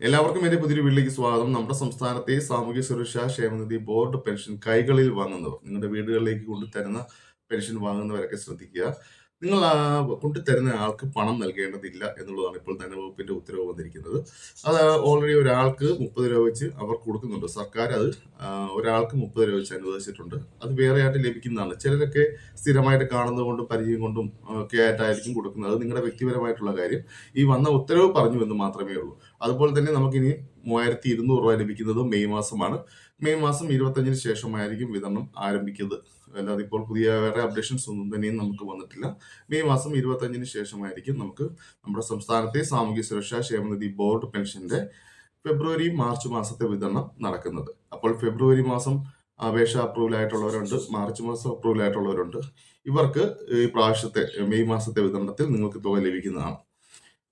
എല്ലാവർക്കും എന്റെ പുതിയൊരു വീട്ടിലേക്ക് സ്വാഗതം. നമ്മുടെ സംസ്ഥാനത്തെ സാമൂഹ്യ സുരക്ഷാ ക്ഷേമനിധി ബോർഡ് പെൻഷൻ കൈകളിൽ വാങ്ങുന്നവർ നിങ്ങളുടെ വീടുകളിലേക്ക് കൊണ്ടുതരുന്ന പെൻഷൻ വാങ്ങുന്നവരൊക്കെ ശ്രദ്ധിക്കുക. നിങ്ങൾ ആ കൊണ്ടുതരുന്ന ആൾക്ക് പണം നൽകേണ്ടതില്ല എന്നുള്ളതാണ് ഇപ്പോൾ ധനവകുപ്പിന്റെ ഉത്തരവ് വന്നിരിക്കുന്നത്. അത് ഓൾറെഡി ഒരാൾക്ക് മുപ്പത് രൂപ വെച്ച് അവർ കൊടുക്കുന്നുണ്ട്. സർക്കാർ അത് ഒരാൾക്ക് മുപ്പത് രൂപ വെച്ച് അനുവദിച്ചിട്ടുണ്ട്. അത് വേറെ ആയിട്ട് ലഭിക്കുന്നതാണ്. ചിലരൊക്കെ സ്ഥിരമായിട്ട് കാണുന്നത് കൊണ്ടും പരിചയം കൊണ്ടും ഒക്കെ ആയിട്ടായിരിക്കും കൊടുക്കുന്നത്. അത് നിങ്ങളുടെ വ്യക്തിപരമായിട്ടുള്ള കാര്യം. ഈ വന്ന ഉത്തരവ് പറഞ്ഞു എന്ന് മാത്രമേ ഉള്ളൂ. അതുപോലെ തന്നെ നമുക്കിനി മൂവായിരത്തി ഇരുന്നൂറ് രൂപ ലഭിക്കുന്നത് മെയ് മാസമാണ്. മെയ് മാസം ഇരുപത്തഞ്ചിന് ശേഷമായിരിക്കും വിതരണം ആരംഭിക്കുന്നത്. അല്ലാതെ ഇപ്പോൾ പുതിയ വേറെ അപ്ഡേഷൻസ് ഒന്നും തന്നെയും നമുക്ക് വന്നിട്ടില്ല. മെയ് മാസം ഇരുപത്തഞ്ചിന് ശേഷമായിരിക്കും നമുക്ക് നമ്മുടെ സംസ്ഥാനത്തെ സാമൂഹ്യ സുരക്ഷാ ക്ഷേമനിധി ബോർഡ് പെൻഷന്റെ ഫെബ്രുവരി മാർച്ച് മാസത്തെ വിതരണം നടക്കുന്നത്. അപ്പോൾ ഫെബ്രുവരി മാസം അപേക്ഷ അപ്രൂവൽ ആയിട്ടുള്ളവരുണ്ട് മാർച്ച് മാസം അപ്രൂവൽ ആയിട്ടുള്ളവരുണ്ട് ഇവർക്ക് ഈ പ്രാവശ്യത്തെ മെയ് മാസത്തെ വിതരണത്തിൽ നിങ്ങൾക്ക് തുക ലഭിക്കുന്നതാണ്.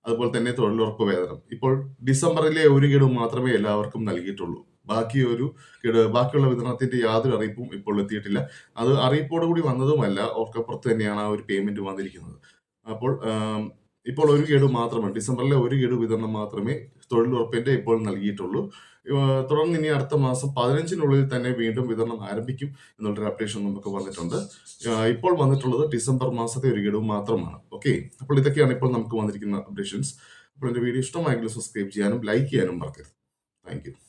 അതുപോലെ തന്നെ തൊഴിലുറപ്പ് വേതനം ഇപ്പോൾ ഡിസംബറിലെ ഒരു ഗഡു മാത്രമേ എല്ലാവർക്കും നൽകിയിട്ടുള്ളൂ. ബാക്കി ഒരു ഗഡു ബാക്കിയുള്ള വിതരണത്തിന്റെ യാതൊരു അറിയിപ്പും ഇപ്പോൾ എത്തിയിട്ടില്ല. അത് അറിയിപ്പോടുകൂടി വന്നതുമല്ല ഓർക്കപ്പുറത്ത് തന്നെയാണ് ആ ഒരു പേയ്മെന്റ് വന്നിരിക്കുന്നത്. അപ്പോൾ ഇപ്പോൾ ഒരു ഗഡു മാത്രമേ ഡിസംബറിലെ ഒരു ഗഡു വിതരണം മാത്രമേ തൊഴിലുറപ്പിന്റെ ഇപ്പോൾ നൽകിയിട്ടുള്ളൂ. തുടർന്ന് ഇനി അടുത്ത മാസം പതിനഞ്ചിനുള്ളിൽ തന്നെ വീണ്ടും വിതരണം ആരംഭിക്കും എന്നുള്ളൊരു അപ്ഡേഷൻ നമുക്ക് വന്നിട്ടുണ്ട്. ഇപ്പോൾ വന്നിട്ടുള്ളത് ഡിസംബർ മാസത്തെ ഒരു ഗഡു മാത്രമാണ്. ഓക്കെ അപ്പോൾ ഇതൊക്കെയാണ് ഇപ്പോൾ നമുക്ക് വന്നിരിക്കുന്ന അപ്ഡേഷൻസ് അപ്പോൾ എന്റെ വീഡിയോ ഇഷ്ടമായെങ്കിൽ സബ്സ്ക്രൈബ് ചെയ്യാനും ലൈക്ക് ചെയ്യാനും മറക്കരുത്. താങ്ക്